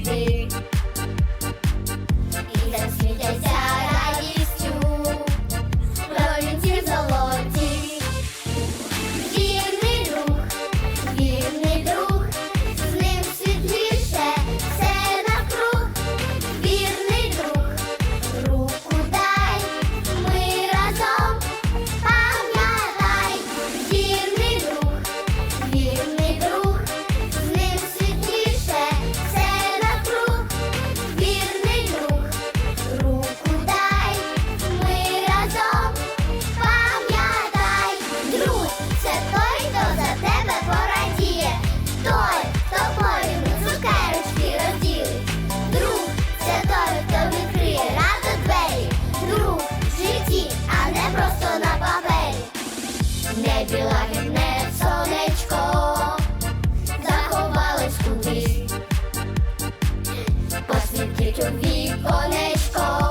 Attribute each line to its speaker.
Speaker 1: baby. леді лагідне сонечко, заховалось кудись, посвітить у віконечко.